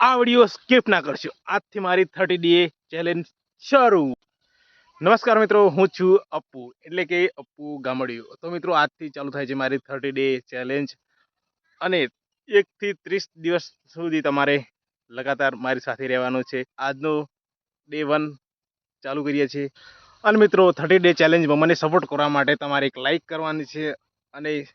આ video skip ના કરશો. આજથી મારી થર્ટી ડે ચેલેન્જ શરૂ. નમસ્કાર મિત્રો, હું છું અપ્પુ, એટલે કે અપ્પુ ગામડિયું. તો મિત્રો, આજથી ચાલુ થાય છે મારી થર્ટી ડે ચેલેન્જ અને એકથી ત્રીસ દિવસ સુધી તમારે લગાતાર મારી સાથે રહેવાનું છે. આજનો ડે વન ચાલુ કરીએ છીએ. અને મિત્રો થર્ટી ડે ચેલેન્જમાં મને સપોર્ટ કરવા માટે તમારે એક લાઇક કરવાની છે અને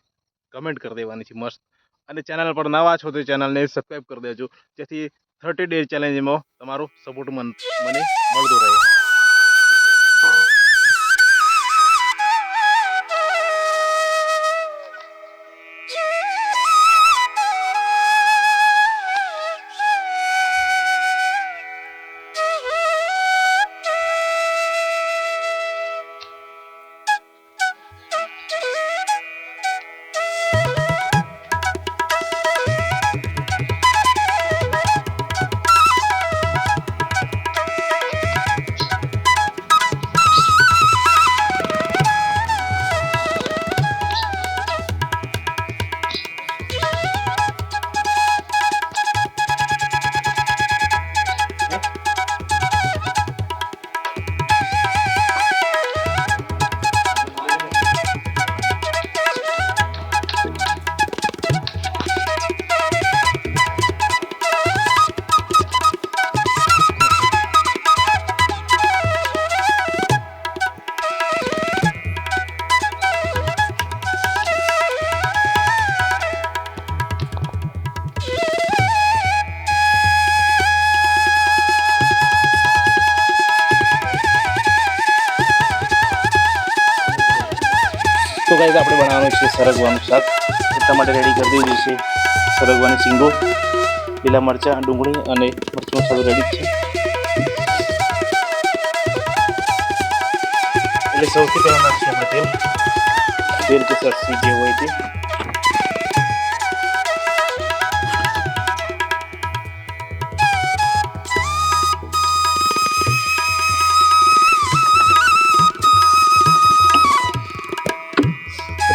કમેન્ટ કરી દેવાની છે, મસ્ત. અને ચેનલ પર નવા છો તો ચેનલને સબસ્ક્રાઈબ કરી દેજો. જેથી થર્ટી ડે ચેલેન્જમાં તમારો સપોર્ટ મન મને મળતો રહે. તો ગાઈઝ આપણે બનાવવાનું છે સરગવાનું શાક. એટલા માટે રેડી કરી દીધું છે સરગવાની સિંગો લીલા મરચાં ડુંગળી અને મરચું મસાલો રેડી છે. એટલે સૌથી પહેલાં નાખશું આપણે તેલ. તેલ કે સરસી જે હોય તે.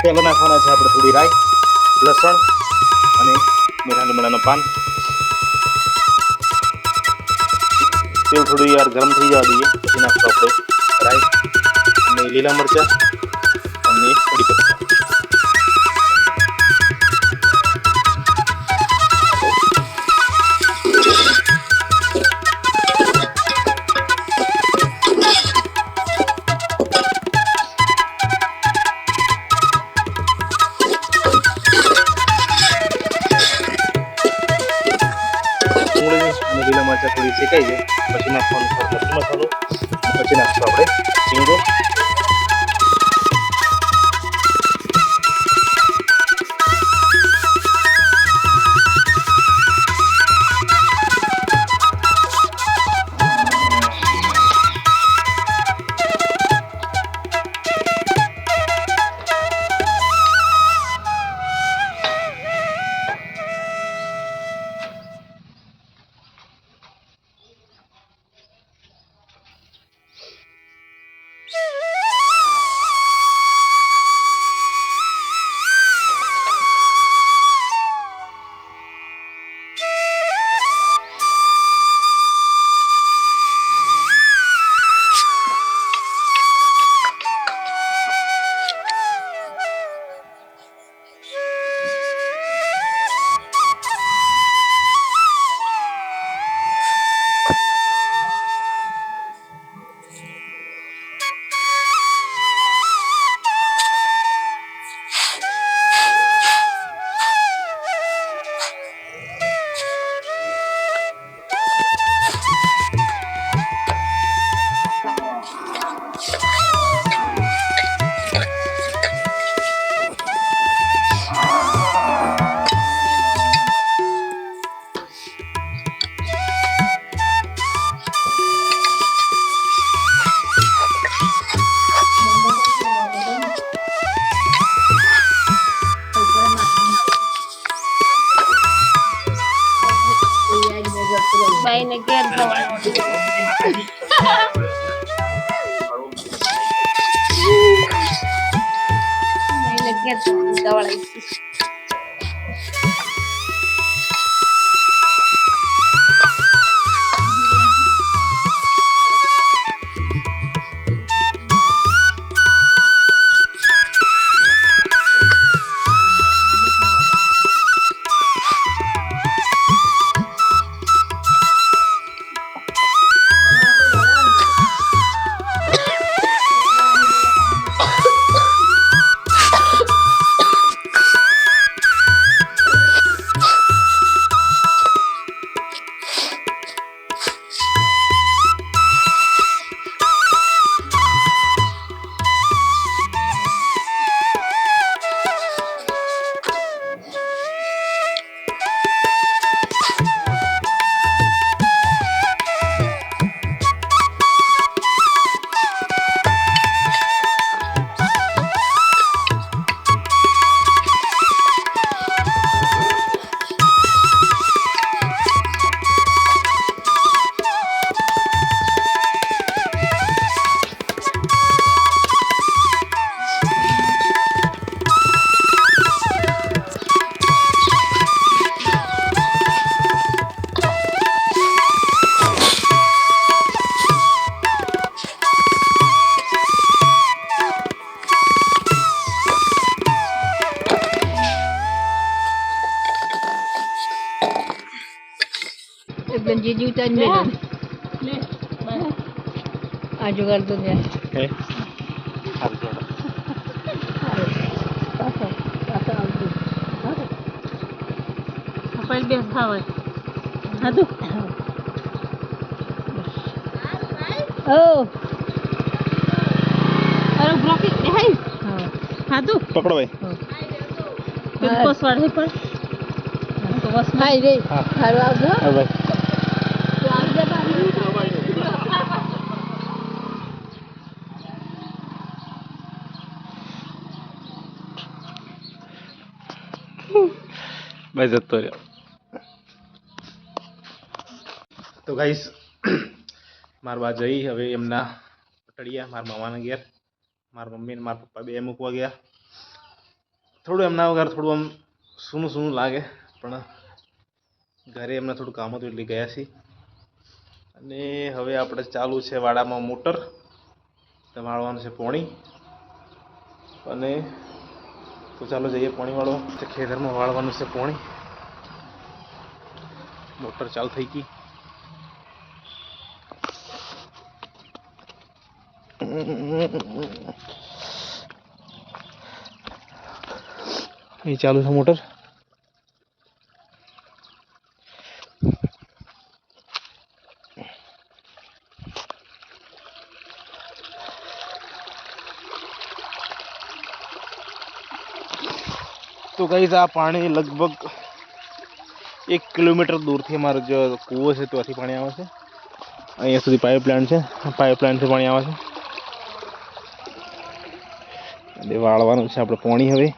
પહેલાં નાખવાના છે આપણે થોડી રાઈ, લસણ અને મીઠા લીમડાનું પાન. તેલ થોડું યાર ગરમ થઈ જવા દઈએ, પછી નાખશું આપણે રાઈ અને લીલા મરચાં. મરચાં થોડી શેકાઈ જાય. પછી નાખવાનું મસાલો પછી નાખશું આપણે. kumain again. kumain again. Ikaw lang. એકદમ જે જીવતા જ બસ આ જુગાર તો હે આવજો કપાઈ બે ખાવા હાદુ ઓ અરે બ્રોકી દેખાય હા હાદુ પકડો ભાઈ હા. કોસ વાળે પણ તો બસ હાય રે હા. સારું આવજો હા ભાઈ તો આવજો પાછું. ભાઈ જતો રહ્યો તો ગાઈસ મારા બા જઈ, હવે એમના પટડિયા, મારા મામાના ઘેર. મારા મમ્મી ને મારા પપ્પા બે મૂકવા ગયા. થોડું એમના વગર થોડું આમ સૂનું સૂનું લાગે, પણ ઘરે એમને થોડું કામ હતું એટલે ગયા છીએ. અને હવે આપણે ચાલુ છે વાડામાં મોટર. વાળવાનું છે પોણી. અને તો ચાલો જઈએ પોણી વાળવા તો ખેતરમાં વાળવાનું છે પાણી. મોટર ચાલુ થઈ ગઈ. એ ચાલુ છે મોટર. તો આ પાણી લગભગ એક કિલોમીટર દૂરથી અમારો જે કૂવો છે ત્યાંથી પાણી આવે છે. અહીંયા સુધી પાઇપલાઇન છે. પાઇપલાઇનથી પાણી આવે છે. વાળવાનું છે આપણે પાણી હવે.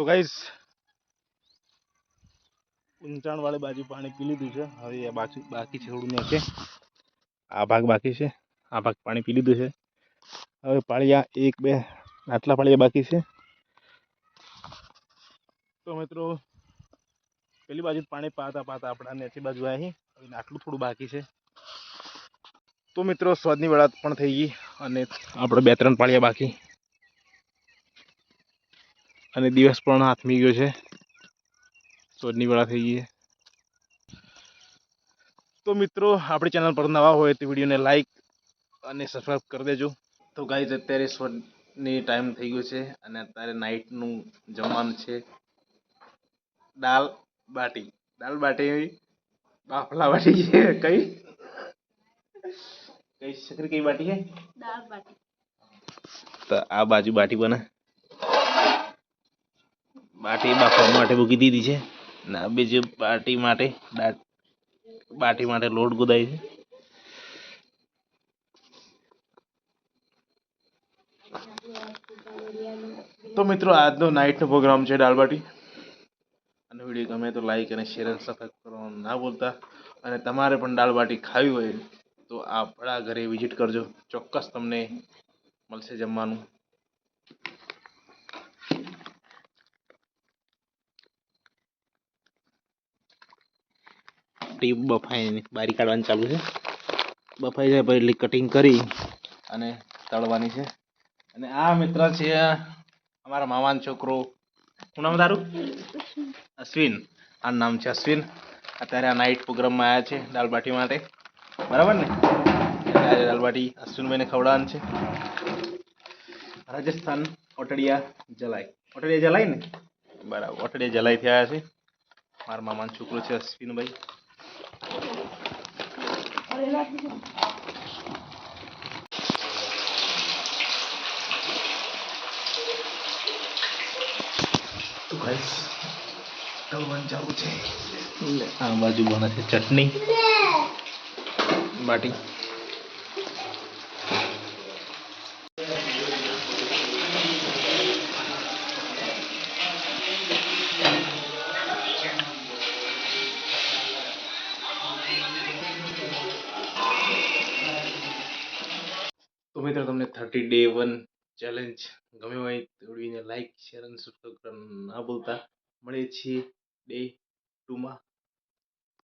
તો ગાઈસ ઊંચાણ વાળી બાજુ પાણી પી લીધું છે. હવે આ બાજુ બાકી છે થોડું નીચે. આ ભાગ બાકી છે. આ ભાગ પાણી પી લીધું છે. હવે પાળિયા એક, બે, આટલા પાળિયા બાકી છે. તો મિત્રો, પેલી બાજુ પાણી પાતા પાતા આપણા નેચી બાજુ આવી. હવે આટલું થોડું બાકી છે. તો મિત્રો, સ્વાદની વેળા પણ થઈ ગઈ અને આપણે બે, ત્રણ પાળિયા બાકી. અને દિવસ પણ હાથમી ગયો છે. સોજની વેળા થઈ ગઈ તો મિત્રો આપણી ચેનલ પર નવા હોય તો વિડીયોને લાઇક અને સબસ્ક્રાઈબ કરી દેજો. તો ગાઈઝ અત્યારે સોજની ટાઈમ થઈ ગયો છે અને અત્યારે નાઇટનું જમવાનું છે. દાલ બાટી. દાલ બાટી બાફલા બાટી છે. કઈ? કઈ સકરી કઈ બાટી છે? દાળ બાટી. તો આ બાજુ બાટી બને. બાટી બાફવા માટે મૂકી દીધી છે. ને બીજી બાટી માટે બાટી માટે લોટ ગુદાય છે. તો મિત્રો, આજનો નાઇટનો પ્રોગ્રામ છે દાળ બાટી. અને વીડિયો ગમે તો લાઈક અને શેર અને સબસ્ક્રાઈબ કરવાનું ના ભૂલતા. અને તમારે પણ દાળ બાટી ખાવી હોય તો આપણા ઘરે વિઝિટ કરજો. ચોક્કસ તમને મળશે જમવાનું. ટીપ બફાઈને બારી કાઢવાની ચાલુ છે. બફાઈ જાય પછી કટિંગ કરી અને તળવાની છે. અને આ મિત્ર છે અમારા મામાનો છોકરો. શું નામ તારું? અશ્વિન. આ નામ છે અશ્વિન. અત્યારે આ નાઇટ પ્રોગ્રામમાં આવ્યા છે દાલબાટી માટે. બરાબર ને? આજે દાલબાટી અશ્વિનભાઈને ખવડાવવાનું છે. રાજસ્થાન ઓટડિયા જલાઈ. ઓટડિયા જલાઈ ને? બરાબર. ઓટડિયા જલાઈથી આવ્યા છે. મારા મામાનો છોકરો છે અશ્વિનભાઈ. તો ગાઈસ તળવાનું ચાલુ છે. આ બાજુ બને છે ચટણી બાટી. થર્ટી ડે વન ચેલેન્જ ગમે હોય તો વિડીયોને લાઈક શેર અને સબસ્ક્રાઈબ ના ભૂલતા. મળીએ છીએ ડે ટુમાં